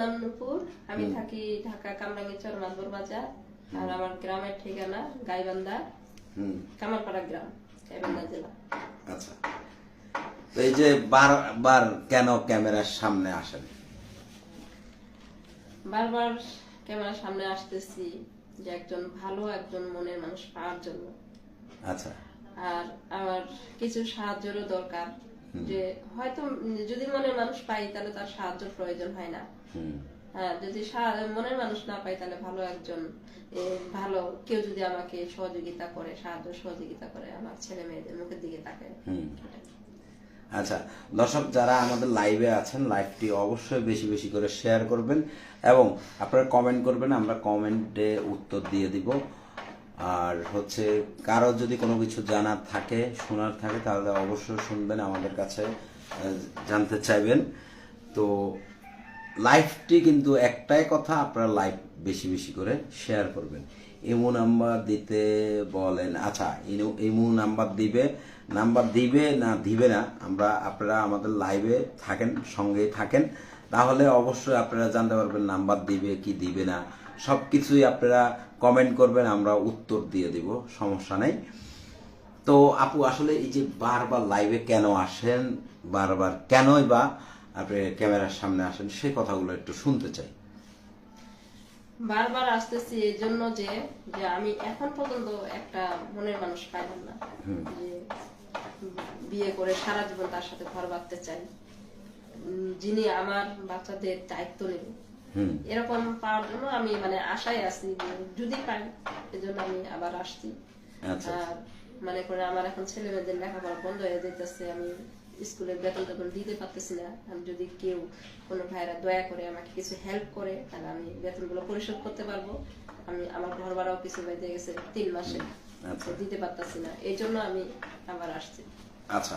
নাম নুপুর আমি থাকি ঢাকা কামরাঙ্গীচর মাদবর বাজার। আর আমার গ্রামের ঠিকানা গাইবান্ধা কামারপাড়া গ্রাম গাইবান্ধা জেলা। আচ্ছা। এই যে বারবার কেন ক্যামেরার সামনে আসেন? বারবার ক্যামেরার সামনে আসতেছি যে একজন ভালো একজন মনের মানুষ পাওয়ার জন্য। আচ্ছা। আর আমার কিছু সাহায্যেরও দরকার যে হয়তো যদি মনের মানুষ পাই তাহলে তার সাহায্য প্রয়োজন হয় না। হ্যাঁ যদি মনের মানুষ না পাই তাহলে ভালো একজন ভালো কেউ যদি আমাকে সহযোগিতা করে, সাহায্য সহযোগিতা করে, আমার ছেলে মেয়েদের মুখের দিকে হুম। আচ্ছা দর্শক যারা আমাদের লাইভে আছেন লাইভটি অবশ্যই বেশি বেশি করে শেয়ার করবেন এবং আপনারা কমেন্ট করবেন, আমরা কমেন্টে উত্তর দিয়ে দিব। আর হচ্ছে, কারও যদি কোনো কিছু জানার থাকে, শোনার থাকে, তাহলে অবশ্যই শুনবেন, আমাদের কাছে জানতে চাইবেন। তো লাইভটি কিন্তু একটাই কথা, আপনারা লাইভ বেশি বেশি করে শেয়ার করবেন। ইমো নাম্বার দিতে বলেন আচ্ছা ইমো নাম্বার দিবে নাম্বার দিবে না দিবে না, আমরা, আপনারা আমাদের লাইভে থাকেন, সঙ্গেই থাকেন। তাহলে অবশ্যই আপনারা জানতে পারবেন নাম্বার দিবে কি দিবে না। সব কিছুই আপনারা কমেন্ট করবেন, আমরা উত্তর দিয়ে দিব, সমস্যা নেই। তো আপু, আসলে এই যে বারবার লাইভে কেন আসেন, বারবার কেনই বা আপনি ক্যামেরার সামনে আসেন সেই কথাগুলো একটু শুনতে চাই। বারবার আসতেছি এই জন্য যে যে আমি এখন পর্যন্ত একটা মনের মানুষ পাইলাম না। যে বিয়ে করে সারা জীবন তার সাথে ঘর বাঁধতে চাই। যিনি আমার বাচ্চাদের দায়িত্ব নেবে এরকম পাওয়ার জন্য আমি মানে আশায় আছি যে যদি পাই এজন্য আমি আবার আসছি। আচ্ছা আর মানে করে আমার এখন ছেলে মেয়েদের লেখাপড়া বন্ধ হয়ে যেতেছে আমি স্কুলের বেতন টেতন দিতে পারতেছি না। আমি যদি কেউ কোনো ভাইরা দয়া করে আমাকে কিছু হেল্প করে তাহলে আমি বেতনগুলো পরিশোধ করতে পারব। আমি আমার ঘর ভাড়াও কিছু বেঁধে গেছে তিন মাসে। আচ্ছা। দিতে পারতেছি না। এই জন্য আমি আবার আসছি। আচ্ছা।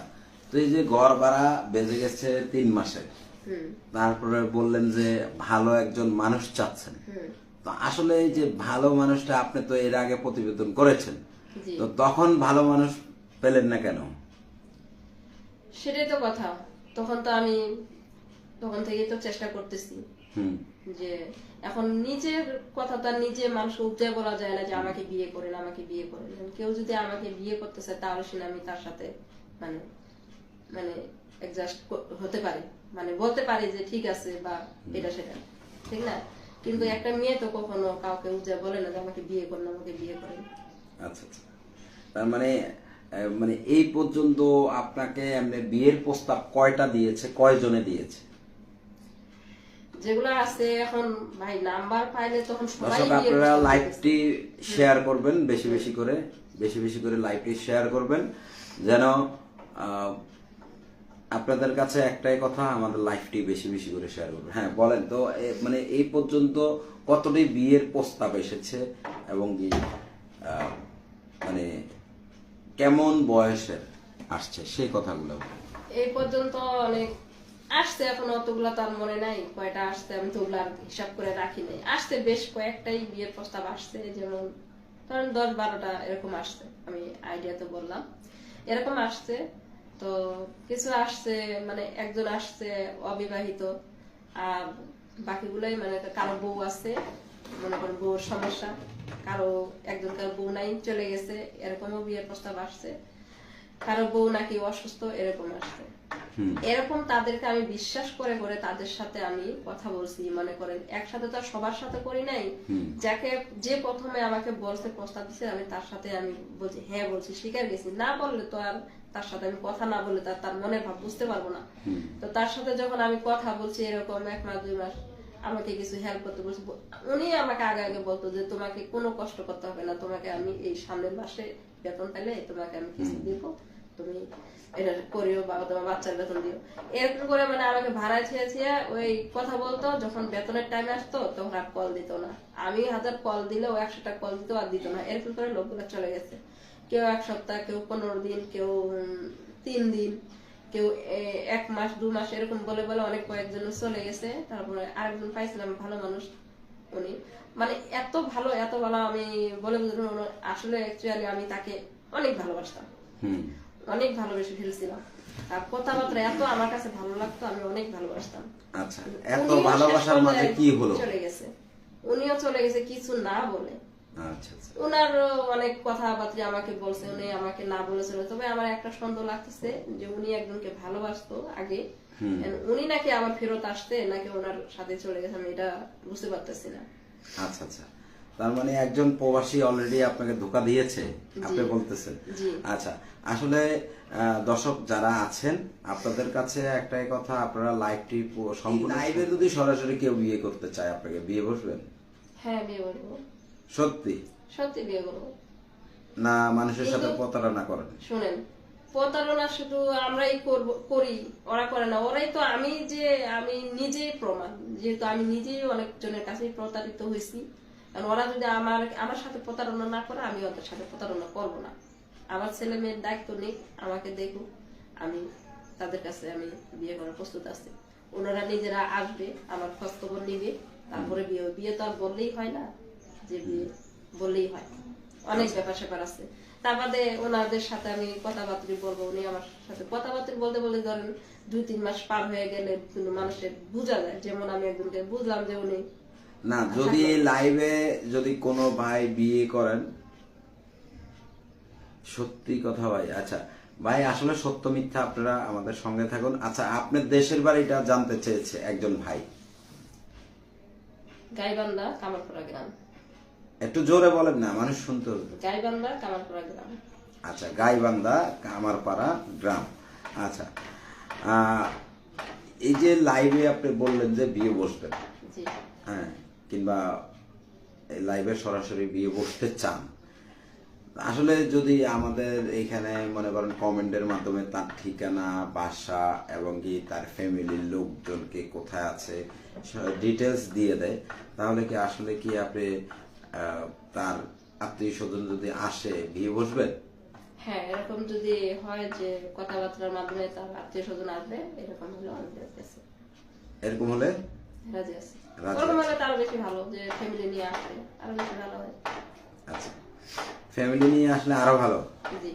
তো এই যে ঘর ভাড়া বেজে গেছে তিন মাসে। হুম। তারপরে বললেন যে ভালো একজন মানুষ চাচ্ছেন। তো আসলে এই যে ভালো মানুষটা আপনি তো এর আগে প্রতিবেদন করেছেন। তো তখন ভালো মানুষ পেলেন না কেন? সেটাই তো কথা। তখন তো আমি তখন থেকেই তো চেষ্টা করতেছি যে এখন নিজের কথা তো আর নিজে মানুষ উপজে বলা যায় না যে আমাকে বিয়ে করেন আমাকে বিয়ে করেন। কেউ যদি আমাকে বিয়ে করতে চায় তাহলে শুনে আমি তার সাথে মানে মানে অ্যাডজাস্ট হতে পারে। মানে বলতে পারি যে ঠিক আছে বা এটা সেটা। ঠিক না? কিন্তু একটা মেয়ে তো কখনো কাউকে উজ্জা বলে না যে আমাকে বিয়ে করেন আমাকে বিয়ে করেন। আচ্ছা আচ্ছা। তার মানে মানে এই পর্যন্ত আপনাকে বিয়ের প্রস্তাব কয়টা দিয়েছে কয়জনে দিয়েছে? যেগুলো আছে এখন ভাই নাম্বার পাইলে তখন সবাই আপনারা লাইভটি শেয়ার করবেন বেশি বেশি করে বেশি বেশি করে লাইভটি শেয়ার করবেন। যেন আহ, আপনাদের কাছে একটাই কথা আমাদের লাইভটি বেশি বেশি করে শেয়ার করবেন। হ্যাঁ বলেন তো মানে এই পর্যন্ত কতটি বিয়ের প্রস্তাব এসেছে এবং মানে কেমন বয়সের আসছে? সেই কথাগুলো। এই পর্যন্ত অনেক আসছে, এখন অতগুলা তার মনে নাই, কয়টা আসছে আমি তো ওগুলা হিসাব করে রাখি নাই। আসছে বেশ কয়েকটাই, বিয়ের প্রস্তাব আসছে, যেমন ধরেন দশ বারোটা এরকম আসছে, আমি আইডিয়া তো বললাম। এরকম আসছে, তো কিছু আসছে মানে একজন আসছে অবিবাহিত, আর বাকিগুলোই মানে কারও বউ আছে মনে করেন বউর সমস্যা। কারও একজন কারও বউ নাই চলে গেছে এরকমও বিয়ের প্রস্তাব আসছে। কারও বউ নাকি অসুস্থ এরকম আসছে। এরকম তাদেরকে আমি বিশ্বাস করে করে তাদের সাথে আমি কথা বলছি মনে করেন। একসাথে তো সবার সাথে করি নাই। যাকে যে প্রথমে আমাকে বলছে প্রস্তাব দিচ্ছে আমি তার সাথে আমি বলছি হ্যাঁ বলছি স্বীকার গেছি। না বললে তো আর তার সাথে আমি কথা না বললে তার তার মনের ভাব বুঝতে পারব না। তো তার সাথে যখন আমি কথা বলছি এরকম এক মাস দুই মাস আমাকে কিছু হেল্প করতে বলছে। উনি আমাকে আগে আগে বলতো যে তোমাকে কোনো কষ্ট করতে হবে না। তোমাকে আমি এই সামনের মাসে বেতন পেলে তোমাকে আমি কিছু দিব। তুমি এটা করিও বা তোমার বাচ্চার বেতন দিও। এরকম করে মানে আমাকে ভাড়ায় ছিঁড়ে ছিঁড়ে ওই কথা বলতো। যখন বেতনের টাইম আসতো তখন আর কল দিত না। আমি হাজার কল দিলেও একশোটা কল দিত আর দিত না। এরকম করে লোকগুলো চলে গেছে। কেউ এক সপ্তাহ কেউ পনেরো দিন কেউ তিন দিন। কেউ এক মাস দু মাস এরকম বলে বলে অনেক কয়েকজন চলে গেছে। তারপরে আরেকজন পাইছিলাম ভালো মানুষ উনি। মানে এত ভালো এত ভালো আমি বলে বুঝলাম আসলে অ্যাকচুয়ালি আমি তাকে অনেক ভালোবাসতাম। অনেক ভালোবেসে ফেলছিলাম। আর কথাবার্তা এত আমার কাছে ভালো লাগতো আমি অনেক ভালোবাসতাম। আচ্ছা এত ভালোবাসার মাঝে কি হলো? চলে গেছে। উনিও চলে গেছে কিছু না বলে। ওনার অনেক কথাবার্তা আমাকে বলছে উনি আমাকে না বলেছিল তবে আমার একটা সন্দেহ লাগতেছে যে উনি একজনকে ভালোবাসতো আগে। উনি নাকি আবার ফেরত আসতে নাকি ওনার সাথে চলে গেছে আমি এটা বুঝতে পারতেছি না। আচ্ছা আচ্ছা। তার মানে একজন প্রবাসী অলরেডি আপনাকে ধোকা দিয়েছে আপনি বলতেছেন। আচ্ছা আসলে আহ, দর্শক যারা আছেন আপনাদের কাছে একটাই কথা আপনারা লাইভটি পুরো সম্পূর্ণ লাইভে যদি সরাসরি কেউ বিয়ে করতে চায় আপনাকে বিয়ে বসবেন? হ্যাঁ বিয়ে করব সত্যি? সত্যি বিয়ে করব। না মানুষের সাথে প্রতারণা করেন শুনেন প্রতারণা শুধু আমরাই করব করি ওরা করে না। ওরাই তো আমি যে আমি নিজেই প্রমাণ যেহেতু আমি নিজেই অনেকজনের কাছে প্রতারিত হয়েছি। কারণ ওরা যদি আমার আমার সাথে প্রতারণা না করে আমি ওদের সাথে প্রতারণা করব না। আমার ছেলে মেয়ের দায়িত্ব নেই আমাকে দেখুক আমি তাদের কাছে আমি বিয়ে করার প্রস্তুত আছি। ওনারা নিজেরা আসবে আমার খোঁজ খবর নিবে তারপরে বিয়ে বিয়ে তো আর বললেই হয় না। যে বললেই হয়। অনেক ব্যাপার স্যাপার আছে। তার বাদে ওনাদের সাথে আমি কথাবার্তা বলব উনি আমার সাথে কথাবার্তা বলতে বলতে ধরেন দুই তিন মাস পার হয়ে গেলে কিন্তু মানুষের বোঝা যায়। যেমন আমি একজনকে বুঝলাম যে উনি না যদি লাইভে যদি কোনো ভাই বিয়ে করেন সত্যি কথা ভাই আচ্ছা। ভাই আসলে সত্য মিথ্যা আপনারা আমাদের সঙ্গে থাকুন। আচ্ছা আপনার দেশের বাড়িটা জানতে চেয়েছে একজন ভাই। গাইবান্ধা কামারপুরা গ্রাম। একটু জোরে বলেন না মানুষ শুনতে হবে। গাইবান্ধা গ্রাম। আচ্ছা গাইবান্ধা কামারপাড়া গ্রাম। আচ্ছা এই যে লাইভে আপনি বললেন যে বিয়ে বসবেন। হ্যাঁ কিংবা লাইভে সরাসরি বিয়ে বসতে চান। আসলে যদি আমাদের এখানে মনে করেন কমেন্টের মাধ্যমে তার ঠিকানা বাসা এবং কি তার ফ্যামিলির লোকজনকে কোথায় আছে ডিটেলস দিয়ে দেয় তাহলে কি আসলে কি আপনি তার আত্মীয় স্বজন যদি আসে বিয়ে বসবেন হ্যাঁ এরকম যদি হয় যে কথাবার্তার মাধ্যমে তার আত্মীয় স্বজন আসবে এরকম হলে এরকম হলে? রাজি আছে। ওরকম হলে তারও বেশি ভালো যে ফ্যামিলি নিয়ে আসলে আরও বেশি ভালো হয়। আচ্ছা। ফ্যামিলি নিয়ে আসলে আরও ভালো? জি।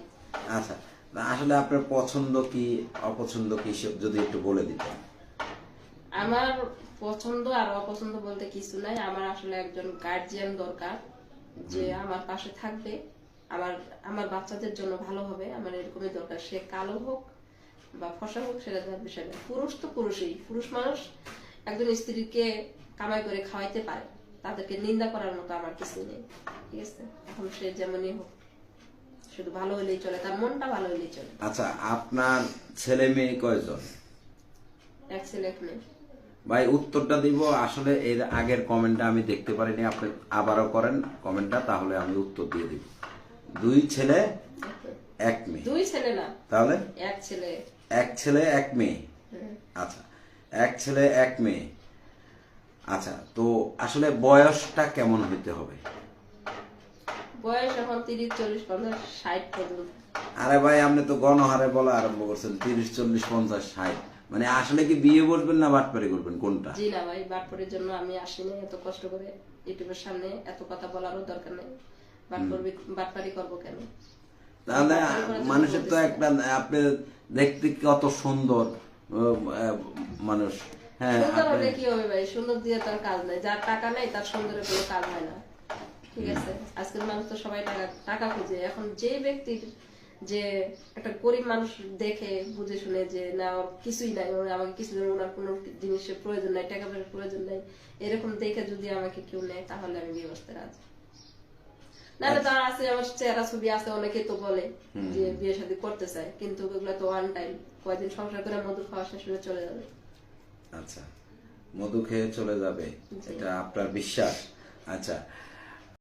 আচ্ছা। আসলে আপনার পছন্দ কি অপছন্দ কি সব যদি একটু বলে দিতেন। আমার পছন্দ আর অপছন্দ বলতে কিছু নাই। আমার আসলে একজন গার্জিয়ান দরকার যে আমার পাশে থাকবে। আমার আমার বাচ্চাদের জন্য ভালো হবে আমার এরকমই দরকার। সে কালো হোক বা ফসা হোক সেটা তার বিষয় না। পুরুষ তো পুরুষই। পুরুষ মানুষ একজন স্ত্রীকে কামাই করে খাওয়াইতে পারে। তাদেরকে নিন্দা করার মতো আমার কিছু নেই। ঠিক আছে? এখন সে যেমনই হোক। শুধু ভালো হলেই চলে তার মনটা ভালো হলেই চলে। আচ্ছা আপনার ছেলে মেয়ে কয়জন? এক ছেলে এক মেয়ে। ভাই উত্তরটা দিব। আসলে এর আগের কমেন্টটা আমি দেখতে পারিনি। আপনি আবারও করেন কমেন্টটা তাহলে আমি উত্তর দিয়ে দিব। দুই ছেলে এক মেয়ে। দুই ছেলে না। তাহলে? এক ছেলে। এক ছেলে এক মেয়ে। আচ্ছা। এক ছেলে এক মেয়ে। আচ্ছা তো আসলে বয়সটা কেমন হইতে হবে? বয়স এখন তিরিশ চল্লিশ পঞ্চাশ ষাট পর্যন্ত। আরে ভাই আপনি তো গণহারে বলা আরম্ভ করছেন। তিরিশ চল্লিশ পঞ্চাশ ষাট। মানে আসলে কি বিয়ে বসবেন না বাটপারি করবেন? কোনটা? জি না ভাই বাটপরের জন্য আমি আসিনি এত কষ্ট করে ইউটিউবের সামনে এত কথা বলারও দরকার নেই। বাটপরি বাটপারি করব কেন? তাহলে মানুষের তো একটা আপনি দেখতে কত সুন্দর মানুষ। হ্যাঁ সুন্দর কি হবে ভাই? সুন্দর দিয়ে তার কাজ নাই। যার টাকা নেই তার সুন্দরের কোনো কাজ হয় না। ঠিক আছে? আজকের মানুষ তো সবাই টাকা টাকা খুঁজে। এখন যে ব্যক্তির যে একটা গরিব মানুষ দেখে বুঝে শুনে যে না কিছুই নাই আমাকে কিছু ওনার কোনো জিনিসের প্রয়োজন নাই টাকা পয়সার প্রয়োজন নাই। এরকম দেখে যদি আমাকে কেউ নেয় তাহলে আমি বিয়ে বসতে রাজি। নাহলে তার আছে আমার চেহারা ছবি আছে অনেকে তো বলে যে বিয়ে শাদী করতে চায় কিন্তু ওগুলো তো ওয়ান টাইম কয়দিন সংসার করে মধু খাওয়া শেষ হলে চলে যাবে। আচ্ছা। মধু খেয়ে চলে যাবে এটা আপনার বিশ্বাস। আচ্ছা।